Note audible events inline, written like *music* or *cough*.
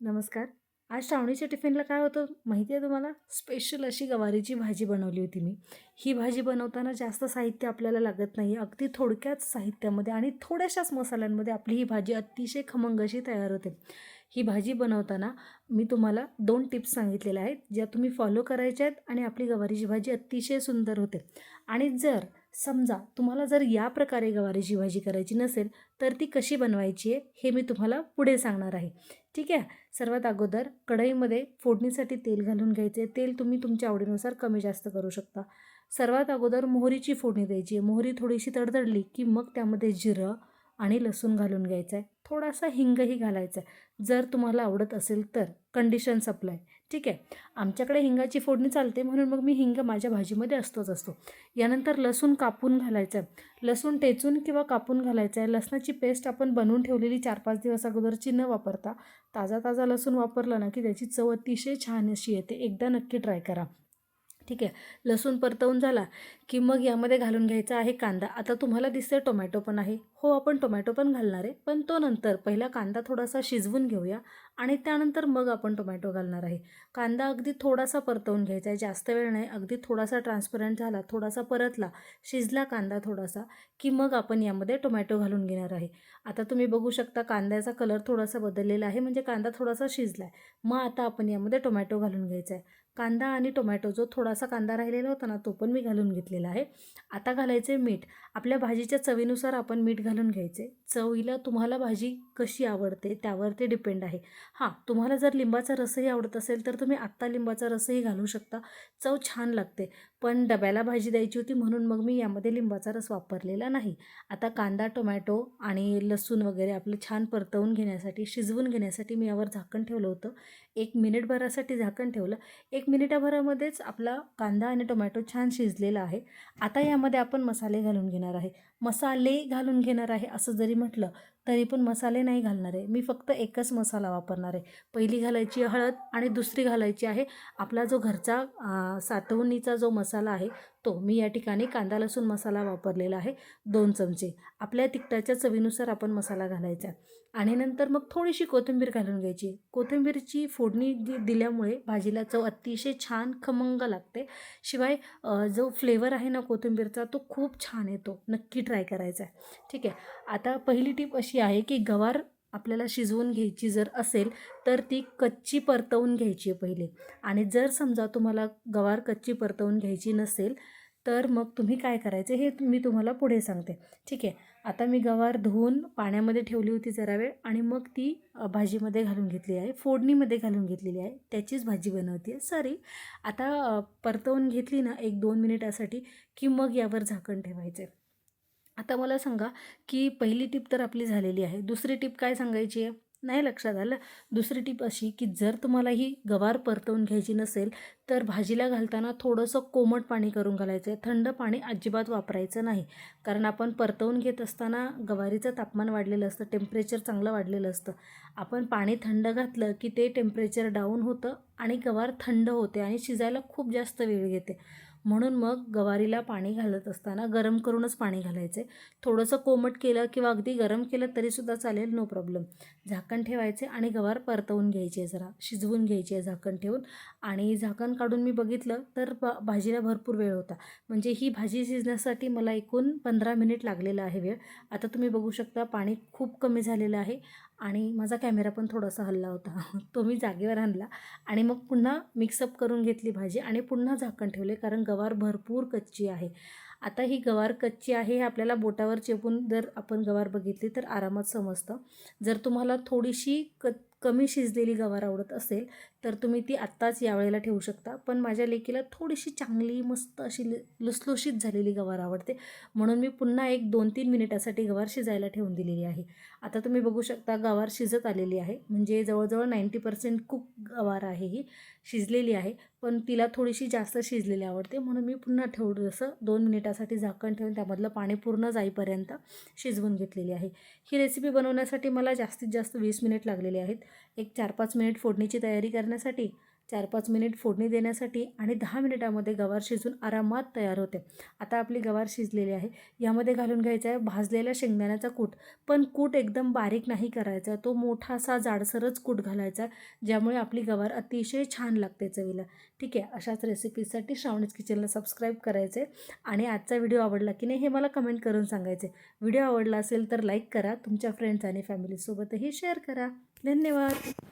नमस्कार. आज श्रावणीच्या टिफिनला काय होतं माहिती आहे तुम्हाला? स्पेशल अशी गवारीची भाजी बनवली होती मी. ही भाजी बनवताना जास्त साहित्य आपल्याला लागत नाही. अगदी थोडक्याच साहित्यामध्ये आणि थोड्याशाच मसाल्यांमध्ये आपली ही भाजी अतिशय खमंग अशी तयार होते. ही भाजी बनवताना मी तुम्हाला दोन टिप्स सांगितलेल्या आहेत ज्या तुम्ही फॉलो करायच्या आहेत आणि आपली गवारीची भाजी अतिशय सुंदर होते. आणि जर समजा तुम्हाला जर या प्रकारे गवारीची भाजी करायची नसेल तर ती कशी बनवायची आहे हे मी तुम्हाला पुढे सांगणार आहे. ठीक आहे? सर्वात अगोदर कढईमध्ये फोडणीसाठी तेल घालून घ्यायचे. तेल तुम्ही तुमच्या आवडीनुसार कमी जास्त करू शकता. सर्वात अगोदर मोहरीची फोडणी द्यायची आहे. मोहरी थोडीशी तडतडली की मग त्यामध्ये जिरं आणि लसूण घालून घ्यायचं आहे. थोडासा हिंगही घालायचा आहे. जर तुम्हाला आवडत असेल तर कंडिशन सप्लाय ठीक आहे? आमच्याकडे हिंगाची फोडणी चालते म्हणून मग मी हिंग माझ्या भाजीमध्ये असतोच असतो. यानंतर लसूण कापून घालायचं आहे. लसूण टेचून किंवा कापून घालायचं आहे. लसणाची पेस्ट आपण बनवून ठेवलेली चार पाच दिवस अगोदरची न वापरता ताजा ताजा लसूण वापरला ना की त्याची चव अतिशय छान अशी येते. एकदा नक्की ट्राय करा. ठीक आहे. लसूण परतवून झाला की मग यामध्ये घालून घ्यायचा आहे कांदा. आता तुम्हाला दिसतं टोमॅटो पण आहे. हो आपण टोमॅटो पण घालणार आहे. पण तो नंतर पहिला कांदा थोडासा शिजवून घेऊया आणि त्यानंतर मग आपण टोमॅटो घालणार आहे. कांदा अगदी थोडासा परतवून घ्यायचा आहे. जास्त वेळ नाही. अगदी थोडासा ट्रान्सपरंट झाला थोडासा परतला शिजला कांदा थोडासा की मग आपण यामध्ये टोमॅटो घालून घेणार आहे. आता तुम्ही बघू शकता कांद्याचा कलर थोडासा बदललेला आहे. म्हणजे कांदा थोडासा शिजला आहे मग आता आपण यामध्ये टोमॅटो घालून घ्यायचा आहे. कांदा आणि टोमॅटो जो थोडासा कांदा राहिलेला होता ना तो पण मी घालून घेतलेला आहे. आता घालायचे मीठ. आपल्या भाजीच्या चवीनुसार आपण मीठ घालून घ्यायचे चवीला तुम्हाला भाजी कशी आवडते त्यावर ते डिपेंड आहे. हां तुम्हाला जर लिंबाचा रसही आवडत असेल तर तुम्ही आत्ता लिंबाचा रसही घालू शकता. चव छान लागते. पण डब्याला भाजी द्यायची होती म्हणून मग मी यामध्ये लिंबाचा रस वापरलेला नाही. आता कांदा टोमॅटो आणि लसूण वगैरे आपलं छान परतवून घेण्यासाठी शिजवून घेण्यासाठी मी यावर झाकण ठेवलं होतं. एक मिनिटभरासाठी झाकण ठेवलं. एक एक मिनिटाभरामध्येच आपला कांदा आणि टोमॅटो छान शिजलेला आहे. आता यामध्ये आपण मसाले घालून घेणार आहे. मसाले घालून घेणार आहे असं जरी म्हटलं तरी पण मसाले नाही घालणार आहे. मी फक्त एकच मसाला वापरणार आहे. पहिली घालायची हळद आणि दुसरी घालायची आहे. आपला जो घरचा सातवणीचा जो मसाला आहे तो मी या ठिकाणी कांदा लसूण मसाला वापरलेला आहे. दोन चमचे. आपल्या तिखटाच्या चवीनुसार आपण मसाला घालायचा आणि नंतर मग थोडीशी कोथिंबीर घालून घ्यायची. कोथिंबीरची फोडणी दि दिल्यामुळे भाजीला चव अतिशय छान खमंग लागते. शिवाय जो फ्लेवर आहे ना कोथिंबीरचा तो खूप छान येतो. नक्की ट्राय करायचा आहे. ठीक आहे. आता पहिली टीप अशी आहे की गवार आपल्याला शिजवून घ्यायची जर असेल तर ती कच्ची परतवून घ्यायची आहे पहिले. आणि जर समजा तुम्हाला गवार कच्ची परतवून घ्यायची नसेल तर मग तुम्ही काय करायचं हे मी तुम्हाला पुढे सांगते. ठीक आहे. आता मी गवार धुवून पाण्यामध्ये ठेवली होती जरा वेळ आणि मग ती भाजीमध्ये घालून घेतली आहे. फोडणीमध्ये घालून घेतलेली आहे. त्याचीच भाजी बनवते आहे सॉरी. आता परतवून घेतली ना एक दोन मिनिटासाठी की मग यावर झाकण ठेवायचं आहे आता मला सांगा की पहिली टीप तर आपली झालेली आहे. दुसरी टीप काय सांगायची आहे? नाही लक्षात आलं. दुसरी टीप अशी की जर तुम्हाला ही गवार परतवून घ्यायची नसेल तर भाजीला घालताना थोडंसं कोमट पाणी करून घालायचं आहे थंड पाणी अजिबात वापरायचं नाही. कारण आपण परतवून घेत असताना गवारीचं तापमान वाढलेलं असतं टेम्परेचर चांगलं वाढलेलं असतं. आपण पाणी थंड घातलं की ते टेम्परेचर डाऊन होतं आणि गवार थंड होते आणि शिजायला खूप जास्त वेळ घेते. म्हणून मग गवारीला पाणी घालत असताना गरम करूनच पाणी घालायचे. थोडंसं कोमट केलं किंवा अगदी गरम केलं तरीसुद्धा चालेल नो प्रॉब्लेम झाकण ठेवायचे आणि गवार परतवून घ्यायचे जरा शिजवून घ्यायचे झाकण ठेवून. आणि झाकण काढून मी बघितलं तर ब भाजीला भरपूर वेळ होता. म्हणजे ही भाजी शिजण्यासाठी मला एकूण पंधरा मिनिट लागलेला आहे वेळ. आता तुम्ही बघू शकता पाणी खूप कमी झालेलं आहे. आणि माझा कॅमेरा पण थोडासा हल्ला होता. *laughs* तो मी जागेवर आणला आणि मग पुन्हा मिक्सअप करून घेतली भाजी आणि पुन्हा झाकण ठेवले कारण गवार भरपूर कच्ची आहे. आता ही गवार कच्ची आहे हे आपल्याला बोटावर चेपून जर आपण गवार बघितली तर आरामात समजतं. जर तुम्हाला थोडीशी क कमी शिजलेली गवार आवडत असेल तर तुम्ही ती आत्ताच यावेळेला ठेवू शकता. पण माझ्या लेकीला थोडीशी चांगली मस्त अशी लुसलुशीत झालेली गवार आवडते. म्हणून मी पुन्हा एक दोन तीन मिनिटासाठी गवार शिजायला ठेवून दिलेली आहे. आता तुम्ही बघू शकता गवार शिजत आलेली आहे. म्हणजे जवळजवळ नाईंटी पर्सेंट कुक गवार आहे ही शिजलेली आहे. पण तिला थोडीशी जास्त शिजलेली आवडते. म्हणून मी पुन्हा थोडंसं दोन मिनिटासाठी झाकण ठेवून त्यामधलं पाणी पूर्ण जाईपर्यंत शिजवून घेतलेली आहे. ही रेसिपी बनवण्यासाठी मला जास्तीत जास्त वीस मिनिट लागलेले आहेत. एक चार पाच मिनिट फोडणीची तयारी करण्यासाठी चार पाच मिनिट फोडणी देण्यासाठी आणि दहा मिनिटामध्ये गवार शिजून आरामात तयार होते. आता आपली गवार शिजलेली आहे. यामध्ये घालून घ्यायचा आहे भाजलेल्या शेंगदाण्याचा कूट. पण कूट एकदम बारीक नाही करायचा. तो मोठासा जाडसरच कूट घालायचा ज्यामुळे आपली गवार अतिशय छान लागते चवीला. ठीक आहे अशाच रेसिपीजसाठी श्रावणीज किचनला सबस्क्राईब करायचे आणि आजचा व्हिडिओ आवडला की नाही हे मला कमेंट करून सांगायचे व्हिडिओ आवडला असेल तर लाईक करा. तुमच्या फ्रेंड्स आणि फॅमिलीसोबतही शेअर करा. धन्यवाद!